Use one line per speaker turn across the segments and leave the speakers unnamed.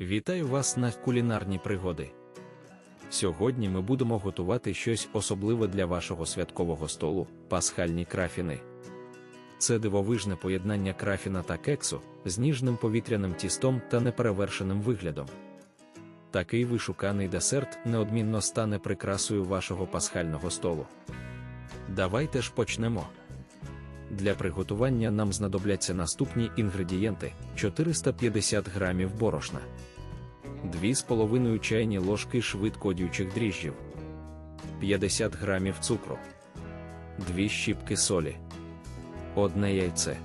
Вітаю вас на кулінарні пригоди. Сьогодні ми будемо готувати щось особливе для вашого святкового столу пасхальні крафіни. Це дивовижне поєднання крафіна та кексу з ніжним повітряним тістом та неперевершеним виглядом. Такий вишуканий десерт неодмінно стане прикрасою вашого пасхального столу. Давайте ж почнемо. Для приготування нам знадобляться наступні інгредієнти: 450 грамів борошна, 2,5 чайні ложки швидкодіючих дріжджів, 50 грамів цукру, 2 щіпки солі, 1 яйце,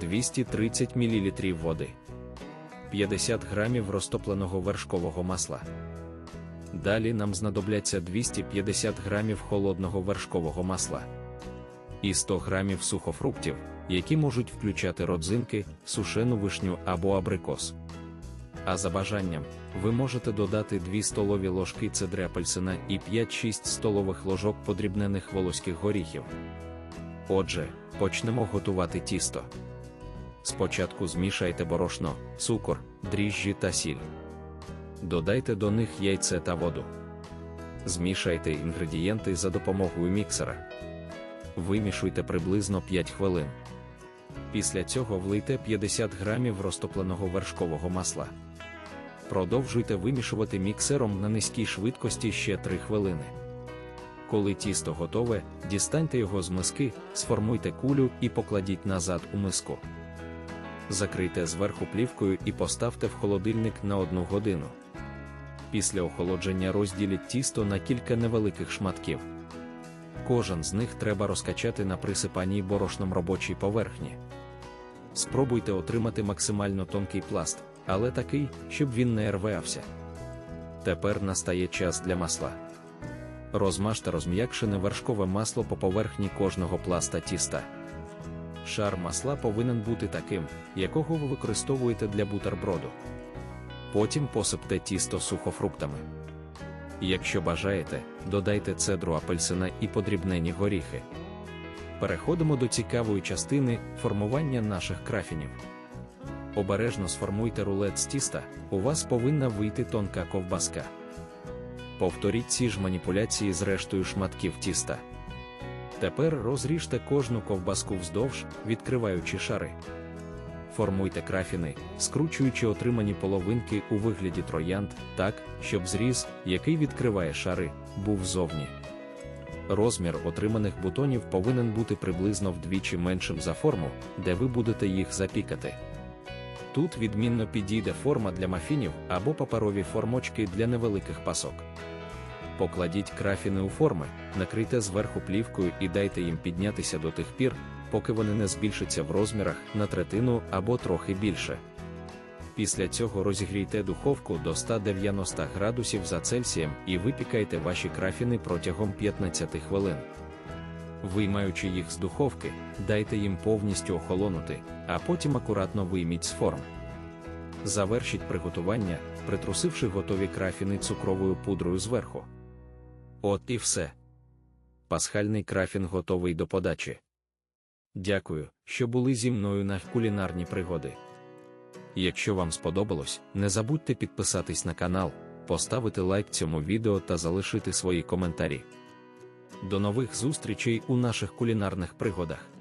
230 мл води, 50 грамів розтопленого вершкового масла. Далі нам знадобляться 250 грамів холодного вершкового масла і 100 грамів сухофруктів, які можуть включати родзинки, сушену вишню або абрикос. А за бажанням, ви можете додати 2 столові ложки цедри апельсина і 5-6 столових ложок подрібнених волоських горіхів. Отже, почнемо готувати тісто. Спочатку змішайте борошно, цукор, дріжджі та сіль. Додайте до них яйце та воду. Змішайте інгредієнти за допомогою міксера вимішуйте приблизно 5 хвилин. Після цього влийте 50 грамів розтопленого вершкового масла. Продовжуйте вимішувати міксером на низькій швидкості ще 3 хвилини. Коли тісто готове, дістаньте його з миски, сформуйте кулю і покладіть назад у миску. Закрийте зверху плівкою і поставте в холодильник на 1 годину. Після охолодження розділіть тісто на кілька невеликих шматків. Кожен з них треба розкачати на присипаній борошном робочій поверхні. Спробуйте отримати максимально тонкий пласт, але такий, щоб він не рвався. Тепер настає час для масла. Розмажте розм'якшене вершкове масло по поверхні кожного пласта тіста. Шар масла повинен бути таким, якого ви використовуєте для бутерброду. Потім посипте тісто сухофруктами. Якщо бажаєте, додайте цедру апельсина і подрібнені горіхи. Переходимо до цікавої частини формування наших крафінів. Обережно сформуйте рулет з тіста, у вас повинна вийти тонка ковбаска. Повторіть ці ж маніпуляції з рештою шматків тіста. Тепер розріжте кожну ковбаску вздовж, відкриваючи шари. Формуйте крафіни, скручуючи отримані половинки у вигляді троянд так, щоб зріз, який відкриває шари, був зовні. Розмір отриманих бутонів повинен бути приблизно вдвічі меншим за форму, де ви будете їх запікати. Тут відмінно підійде форма для мафінів або паперові формочки для невеликих пасок. Покладіть крафіни у форми, накрийте зверху плівкою і дайте їм піднятися до тих пір, поки вони не збільшаться в розмірах на третину або трохи більше. Після цього розігрійте духовку до 190 градусів за Цельсієм і випікайте ваші крафіни протягом 15 хвилин. Виймаючи їх з духовки, дайте їм повністю охолонути, а потім акуратно вийміть з форм. Завершіть приготування, притрусивши готові крафіни цукровою пудрою зверху. От і все. Пасхальний крафін готовий до подачі. Дякую, що були зі мною на кулінарні пригоди. Якщо вам сподобалось, не забудьте підписатись на канал, поставити лайк цьому відео та залишити свої коментарі. До нових зустрічей у наших кулінарних пригодах.